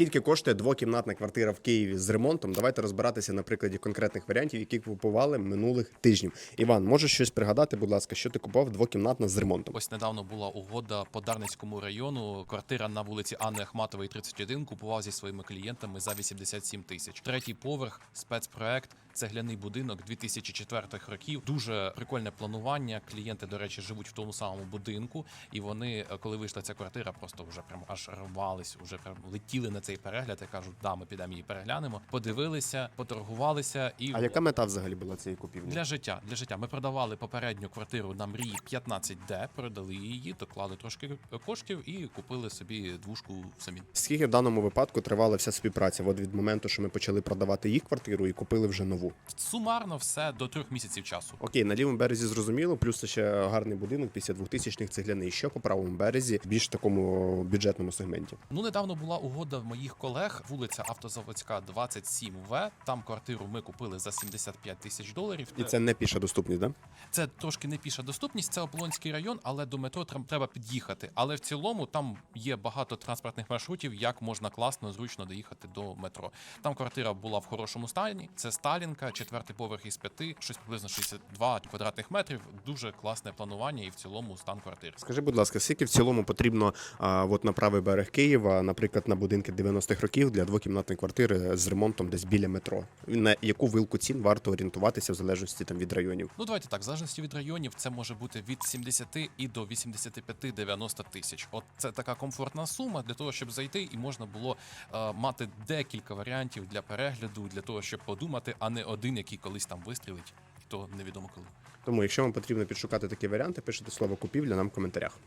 Скільки коштує двокімнатна квартира в Києві з ремонтом? Давайте розбиратися на прикладі конкретних варіантів, які купували минулих тижнів. Іван, можеш щось пригадати, будь ласка, що ти купував двокімнатна з ремонтом? Ось недавно була угода по Дарницькому району. Квартира на вулиці Анни Ахматової, 31, купував зі своїми клієнтами за 87 тисяч. Третій поверх, спецпроект, цегляний будинок 2004 років. Дуже прикольне планування. Клієнти, до речі, живуть в тому самому будинку, і вони, е, коли вийшла ця квартира, просто вже прям аж рвались, вже прям летіли на цей перегляд і кажуть, да, ми підемо її переглянемо. Подивилися, поторгувалися і А яка мета взагалі була цієї купівлі? для життя, для життя. Ми продавали попередню квартиру на мрії 15D, продали її, доклали трошки коштів і купили собі двушку самі. Скільки в даному випадку тривала вся співпраця? От від моменту, що ми почали продавати їх квартиру і купили вже нову. Сумарно все до трьох місяців часу. Окей, на лівому березі зрозуміло, плюс ще гарний будинок, 52 тисячних цегляний. Що по правому березі, більш такому бюджетному сегменті. Ну недавно була угода в моїх колег, вулиця Автозаводська, 27В. Там квартиру ми купили за 75 тисяч доларів. І це не піша доступність, да? Це трошки не піша доступність, це Ополонський район, але до метро треба під'їхати. Але в цілому там є багато транспортних маршрутів, як можна класно, зручно доїхати до метро. Там квартира була в хорошому стані. Це Сталінка, четвертий поверх із п'яти, щось приблизно 62 квадратних метрів. Дуже класне планування і в цілому стан квартири. Скажи, будь ласка, скільки в цілому потрібно а, от на правий берег Києва, наприклад, на будинки 90-х років для двокімнатної квартири з ремонтом десь біля метро? На яку вилку цін варто орієнтуватися в залежності там від районів? Ну давайте так, в залежності від районів, це може бути від 70 і до 85-90 тисяч. От це така комфортна сума для того, щоб зайти, і можна було е, мати декілька варіантів для перегляду, для того, щоб подумати, а не один, який колись там вистрілить, то невідомо коли. Тому, якщо вам потрібно підшукати такі варіанти, пишете слово купівля нам в коментарях.